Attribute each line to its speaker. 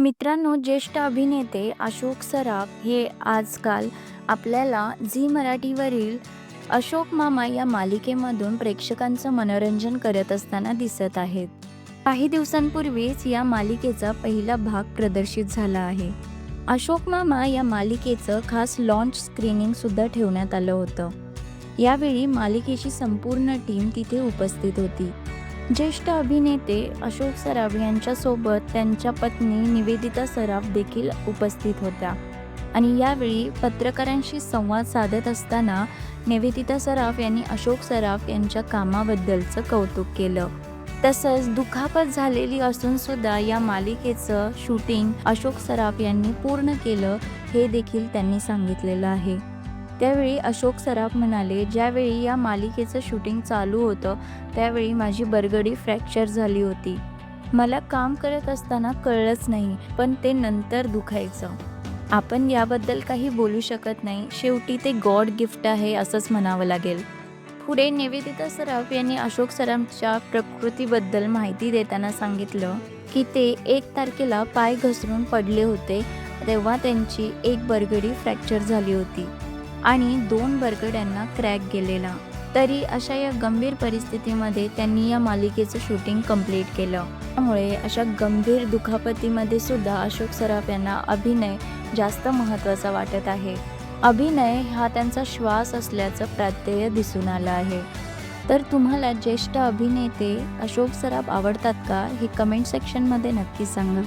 Speaker 1: मित्रांनो ज्येष्ठ अभिनेते अशोक सराफ हे आजकाल आपल्याला झी मराठीवरील अशोक मामा या मालिकेमधून प्रेक्षकांचं मनोरंजन करत असताना दिसत आहेत. काही दिवसांपूर्वीच या मालिकेचा पहिला भाग प्रदर्शित झाला आहे. अशोक मामा या मालिकेचं खास लॉन्च स्क्रीनिंग सुद्धा ठेवण्यात आलं होतं. यावेळी मालिकेची संपूर्ण टीम तिथे उपस्थित होती. ज्येष्ठ अभिनेते अशोक सराफ यांच्यासोबत त्यांच्या पत्नी निवेदिता सराफ देखील उपस्थित होत्या. आणि यावेळी पत्रकारांशी संवाद साधत असताना निवेदिता सराफ यांनी अशोक सराफ यांच्या कामाबद्दलचं कौतुक केलं. तसंच दुखापत झालेली असून सुद्धा या मालिकेचं शूटिंग अशोक सराफ यांनी पूर्ण केलं हे देखील त्यांनी सांगितलेलं आहे. त्यावेळी अशोक सराफ म्हणाले ज्यावेळी या मालिकेचं शूटिंग चालू होतं त्यावेळी माझी बरगडी फ्रॅक्चर झाली होती. मला काम करत असताना कळलंच नाही पण ते नंतर दुखायचं. आपण याबद्दल काही बोलू शकत नाही. शेवटी ते गॉड गिफ्ट आहे असंच म्हणावं लागेल. पुढे निवेदिता सराफ यांनी अशोक सराफच्या प्रकृतीबद्दल माहिती देताना सांगितलं की ते एक तारखेला पाय घसरून पडले होते तेव्हा त्यांची एक बरगडी फ्रॅक्चर झाली होती. आणि दोन बरगड्यांना क्रॅक गेलेला. तरी अशा या गंभीर परिस्थितीमध्ये त्यांनी या मालिकेचं शूटिंग कंप्लीट केलं. त्यामुळे अशा गंभीर दुखापतीमध्ये सुद्धा अशोक सराफ यांना अभिनय जास्त महत्त्वाचा वाटत आहे. अभिनय हा त्यांचा श्वास असल्याचं प्रात्यय दिसून आलं आहे. तर तुम्हाला ज्येष्ठ अभिनेते अशोक सराफ आवडतात का हे कमेंट सेक्शनमध्ये नक्की सांगा.